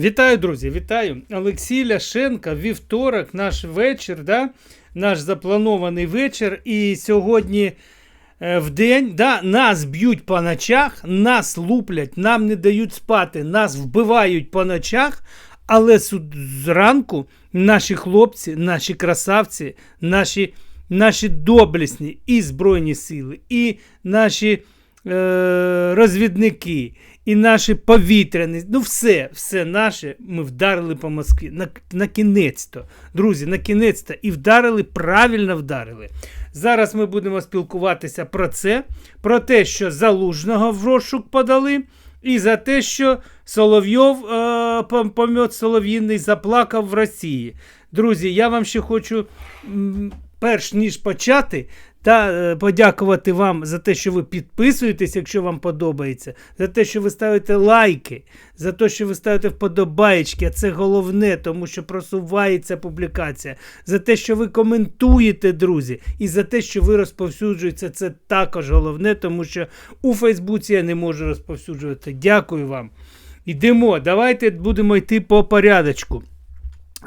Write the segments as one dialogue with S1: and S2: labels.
S1: Вітаю, друзі, вітаю. Олексій Ляшенко, вівторок, наш вечір, да? наш запланований вечір. І сьогодні е, в день да, нас б'ють по ночах, нас луплять, нам не дають спати, нас вбивають по ночах. Але зранку наші хлопці, наші красавці, наші, наші доблесні і Збройні сили, і наші е, розвідники, і наші повітряні, ну все, все наше ми вдарили по Москві. На, на кінець-то, друзі, на кінець-то. І вдарили, правильно вдарили. Зараз ми будемо спілкуватися про це, про те, що залужного в розшук подали. І за те, що Соловйов, е, пом- Солов'їний, заплакав в Росії. Друзі, я вам ще хочу, перш ніж почати, та е, подякувати вам за те, що ви підписуєтесь, якщо вам подобається, за те, що ви ставите лайки, за те, що ви ставите вподобаєчки, а це головне, тому що просувається публікація, за те, що ви коментуєте, друзі, і за те, що ви розповсюджуєте, це також головне, тому що у Фейсбуці я не можу розповсюджувати. Дякую вам. Йдемо, давайте будемо йти по порядочку.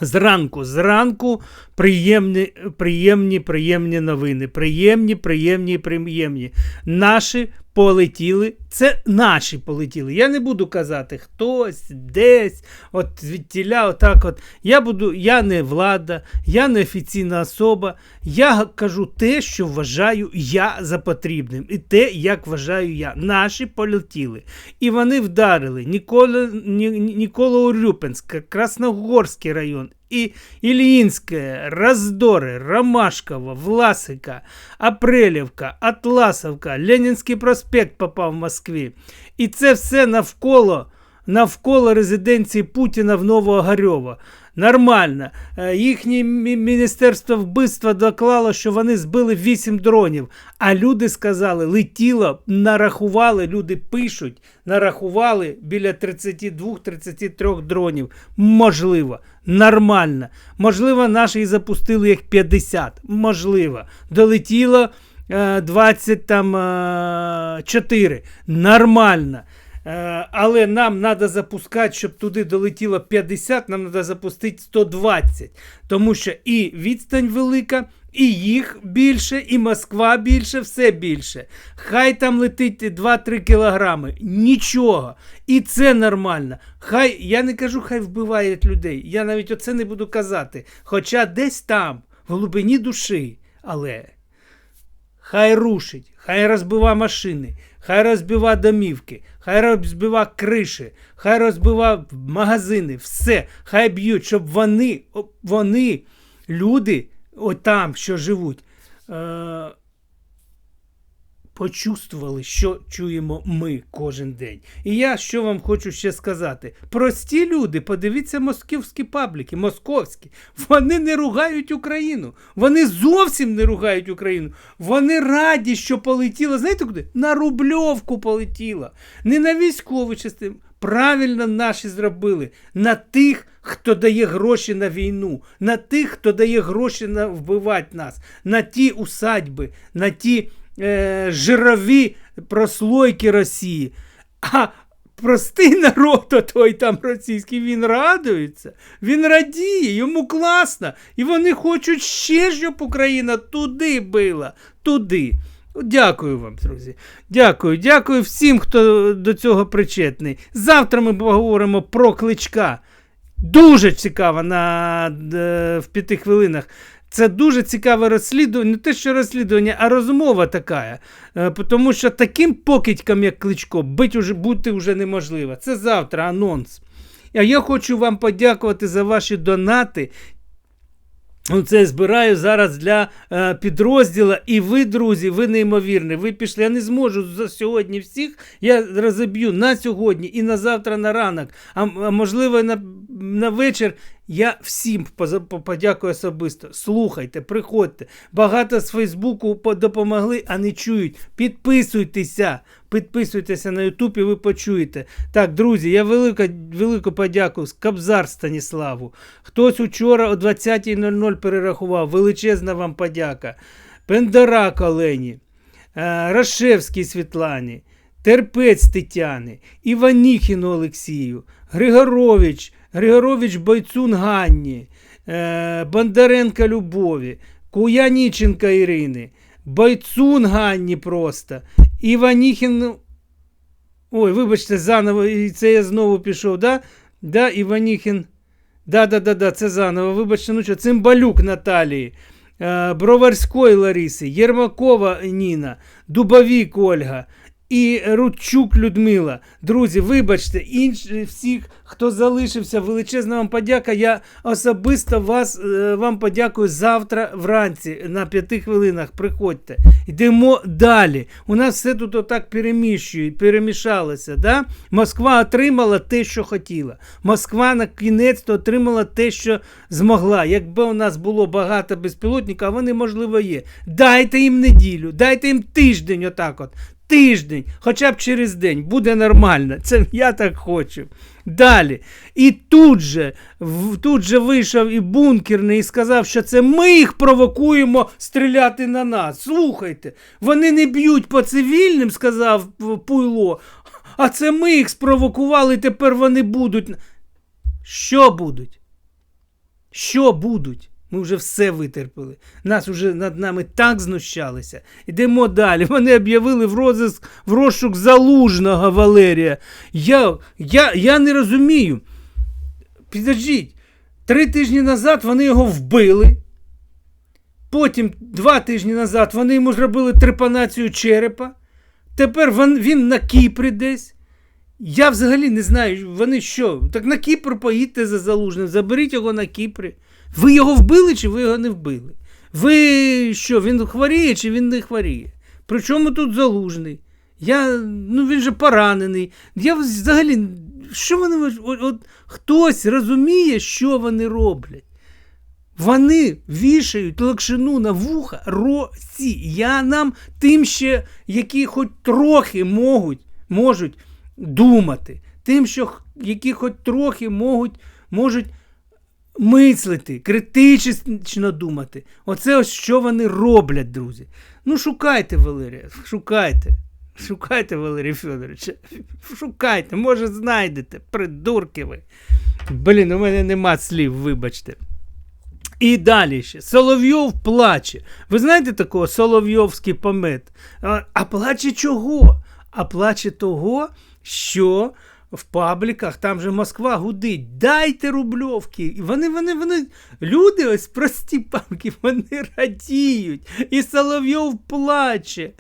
S1: Зранку, зранку приємні, приємні, приємні новини. Приємні, приємні, приємні. Наші полетіли. Це наші полетіли. Я не буду казати хтось, десь, от звідтіля, отак от. Я буду, я не влада, я не офіційна особа. Я кажу те, що вважаю я за потрібним. І те, як вважаю я. Наші полетіли. І вони вдарили Нікола, Ні, Нікола Урюпинська, Красногорський район. І Ільїнське, Роздори, Ромашково, Власика, Апрелівка, Атласовка, Ленінський проспект попав в Москві. І це все навколо, навколо резиденції Путіна в Новоогарьово. Нормально. Е, Їхнє міністерство вбивства доклало, що вони збили 8 дронів. А люди сказали, летіло, нарахували, люди пишуть, нарахували біля 32-33 дронів. Можливо, нормально. Можливо, наші запустили їх 50. Можливо. Долетіло 24. Нормально. Е, Але нам треба запускати, щоб туди долетіло 50, нам треба запустити 120. Тому що і відстань велика, і їх більше, і Москва більше, все більше. Хай там летить 2-3 кілограми. Нічого. І це нормально. Хай, я не кажу, хай вбивають людей. Я навіть оце не буду казати. Хоча десь там, в глибині душі. Але Хай рушить, хай розбива машини, хай розбива домівки, хай розбива криші, хай розбива магазини, все, хай б'ють, щоб вони, вони, люди, отам, що живуть, е- почувствували, що чуємо ми кожен день. І я що вам хочу ще сказати: прості люди, подивіться московські пабліки, московські, вони не ругають Україну. Вони зовсім не ругають Україну. Вони раді, що полетіло. Знаєте куди? На Рубльовку полетіло. Не на військову частину. Правильно наші зробили на тих, хто дає гроші на війну, на тих, хто дає гроші на вбивати нас, на ті усадьби, на ті е, жирові прослойки Росії. А простий народ, то той там російський, він радується, він радіє, йому класно. І вони хочуть ще, щоб Україна туди била, туди. Дякую вам, друзі. Дякую, дякую всім, хто до цього причетний. Завтра ми поговоримо про кличка. Дуже цікаво на, е, в п'яти хвилинах. Це дуже цікаве розслідування, не те, що розслідування, а розмова така. Е, Тому що таким покидькам, як кличко, бить уже, бути вже неможливо. Це завтра анонс. А я хочу вам подякувати за ваші донати. Це я збираю зараз для е, підрозділу. І ви, друзі, ви неймовірні. Ви пішли. Я не зможу за сьогодні всіх. Я розоб'ю на сьогодні і на завтра на ранок, а, а можливо на, на вечір. Я всім подякую особисто. Слухайте, приходьте. Багато з Фейсбуку допомогли, а не чують. Підписуйтеся. Підписуйтеся на Ютуб і ви почуєте. Так, друзі, я велику, велику подяку Кобзар Станіславу. Хтось учора о 20.00 перерахував. Величезна вам подяка. Пендарак Олені, е, Рашевській Світлані, Терпець Тетяни, Іваніхіну Олексію, Григорович Григорович Бойцун Ганні, е, Бондаренка Любові, Куяніченка Ірини, Бойцун Ганні просто, Іваніхін. Ой, вибачте, заново, і це я знову пішов, да? Да, Іваніхін. Да, да, да, да, це заново. Вибачте, ну що, Цимбалюк Наталії, е, Броварської Лариси, Єрмакова Ніна, Дубовік Ольга і Рудчук Людмила. Друзі, вибачте, інші всіх, хто залишився, величезна вам подяка. Я особисто вас, е, вам подякую завтра вранці на п'яти хвилинах. Приходьте. Йдемо далі. У нас все тут отак переміщує, перемішалося. Да? Москва отримала те, що хотіла. Москва на кінець отримала те, що змогла. Якби у нас було багато безпілотників, а вони, можливо, є. Дайте їм неділю, дайте їм тиждень, отак от. Тиждень, хоча б через день, буде нормально. Це я так хочу. Далі. І тут же, тут же вийшов і бункерний і сказав, що це ми їх провокуємо стріляти на нас. Слухайте, вони не б'ють по цивільним, сказав Пуйло, а це ми їх спровокували, тепер вони будуть. Що будуть? Що будуть? Ми вже все витерпіли. Нас вже над нами так знущалися. Ідемо далі. Вони об'явили в розиск в розшук залужного Валерія. Я, я, я не розумію. Підождіть, три тижні назад вони його вбили. Потім, два тижні назад, вони йому зробили трепанацію черепа. Тепер він, він на Кіпрі десь. Я взагалі не знаю, вони що? Так на Кіпр поїдьте за залужним, заберіть його на Кіпрі. Ви його вбили чи ви його не вбили? Ви що, він хворіє чи він не хворіє? Причому тут залужний? Я, ну він же поранений. Я взагалі, що вони от, от, хтось розуміє, що вони роблять? Вони вішають лакшину на вуха росіянам, тим ще, які хоч трохи можуть, можуть думати, тим, що які хоч трохи можуть, можуть мислити, критично думати. Оце ось що вони роблять, друзі. Ну, шукайте, Валерія, шукайте. Шукайте, Валерія Федоровича. Шукайте, може, знайдете, придурки ви. Блін, у мене нема слів, вибачте. І далі ще. Соловйов плаче. Ви знаєте такого Соловйовський помет? А, плаче чого? А плаче того, що в пабліках там же Москва гудить. Дайте рубльовки. І вони, вони, вони, люди, ось прості пабліки, вони радіють. І Соловйов плаче.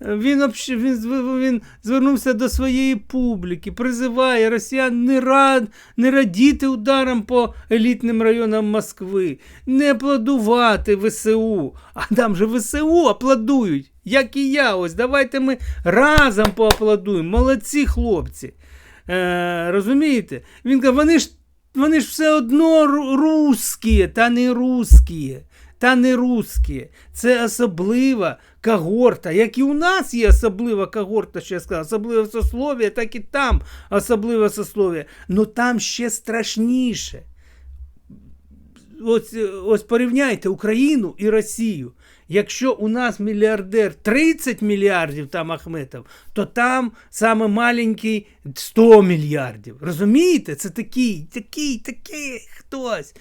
S1: Він, він, він звернувся до своєї публіки, призиває росіян не, рад, не радіти ударам по елітним районам Москви, не аплодувати ВСУ. А там же ВСУ аплодують, як і я. Ось давайте ми разом поаплодуємо. Молодці хлопці. Е, розумієте? Він каже, вони ж, вони ж все одно русські, та не русські. Та не русські. Це особлива когорта. Як і у нас є особлива когорта, що я сказав, особливе сослов'я, так і там особливе сослов'я. Ну там ще страшніше. Ось, ось порівняйте Україну і Росію. Якщо у нас мільярдер 30 мільярдів там Ахметов, то там саме маленький 100 мільярдів. Розумієте? Це такий, такий, такий хтось.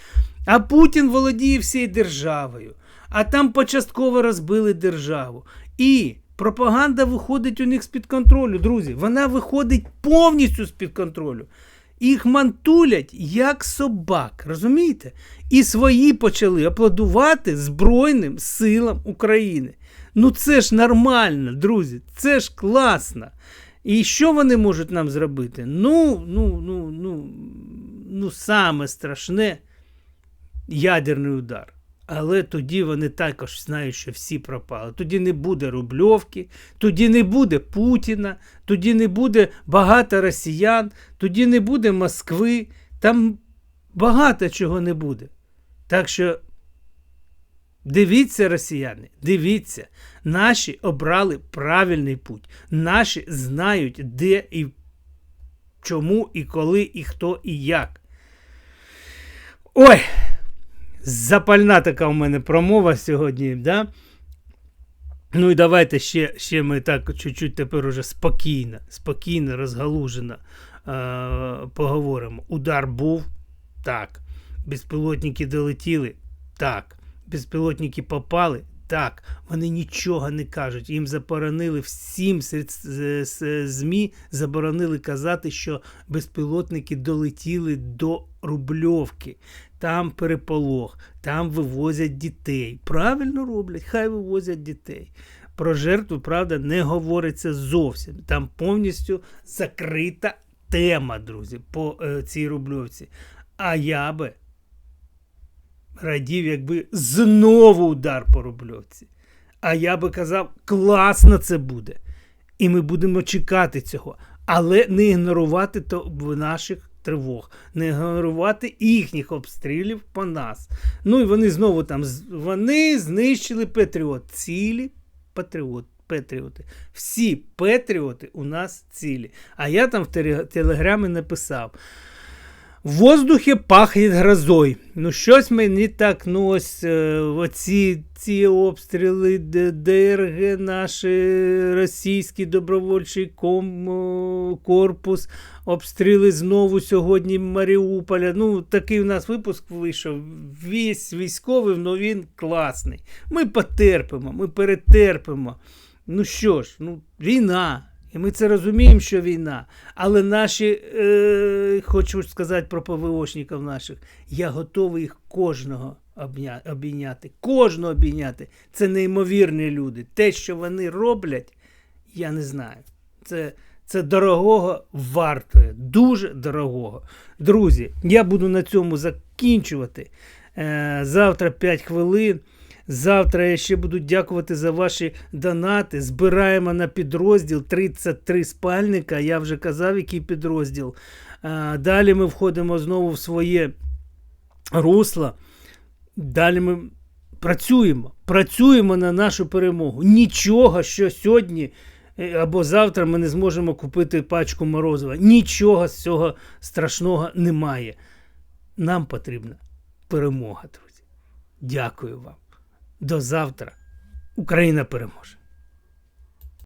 S1: А Путін володіє всією державою. А там почастково розбили державу. І пропаганда виходить у них з-під контролю, друзі. Вона виходить повністю з-під контролю. Їх мантулять як собак, розумієте? І свої почали аплодувати Збройним силам України. Ну це ж нормально, друзі, це ж класно. І що вони можуть нам зробити? Ну, ну, ну, ну, ну, саме страшне ядерний удар. Але тоді вони також знають, що всі пропали. Тоді не буде Рубльовки, тоді не буде Путіна, тоді не буде багато росіян, тоді не буде Москви. Там багато чого не буде. Так що дивіться, росіяни, дивіться, наші обрали правильний путь. Наші знають, де і чому, і коли, і хто, і як. Ой! Запальна така у мене промова сьогодні, да? Ну і давайте ще, ще ми так чуть-чуть тепер уже спокійно, спокійно, розгалужено е- поговоримо. Удар був, Так. Безпілотники долетіли? Так. Безпілотники попали? Так. Вони нічого не кажуть. Їм заборонили всім ЗМІ заборонили казати, що безпілотники долетіли до Рубльовки. Там переполох, там вивозять дітей. Правильно роблять, хай вивозять дітей. Про жертву, правда, не говориться зовсім. Там повністю закрита тема, друзі, по е, цій рубльовці. А я би радів, якби знову удар рубльовці. А я би казав, класно це буде. І ми будемо чекати цього. Але не ігнорувати то наших тривог, не ігнорувати їхніх обстрілів по нас. Ну і вони знову там вони знищили Петріот. Цілі патріот, Петріоти. Всі Петріоти у нас цілі. А я там в телеграмі написав. В воздухі пахне грозой. Ну, щось мені так, ну ось е, оці ці обстріли ДРГ, наш е, російський добровольчий ком, корпус, обстріли знову сьогодні Маріуполя. Ну, такий у нас випуск вийшов. Весь військовий, але він класний. Ми потерпимо, ми перетерпимо. Ну що ж, ну, війна. І ми це розуміємо, що війна. Але наші, е, хочу сказати про ПВОшників наших, я готовий їх кожного обійняти. Кожного обійняти. Це неймовірні люди. Те, що вони роблять, я не знаю. Це, це дорогого вартує. Дуже дорогого. Друзі, я буду на цьому закінчувати. Е, завтра 5 хвилин. Завтра я ще буду дякувати за ваші донати. Збираємо на підрозділ 33 спальника. Я вже казав, який підрозділ. Далі ми входимо знову в своє русло. Далі ми працюємо. Працюємо на нашу перемогу. Нічого, що сьогодні е, або завтра ми не зможемо купити пачку морозива. Нічого з цього страшного немає. Нам потрібна перемога, друзі. Дякую вам. До завтра. Україна переможе.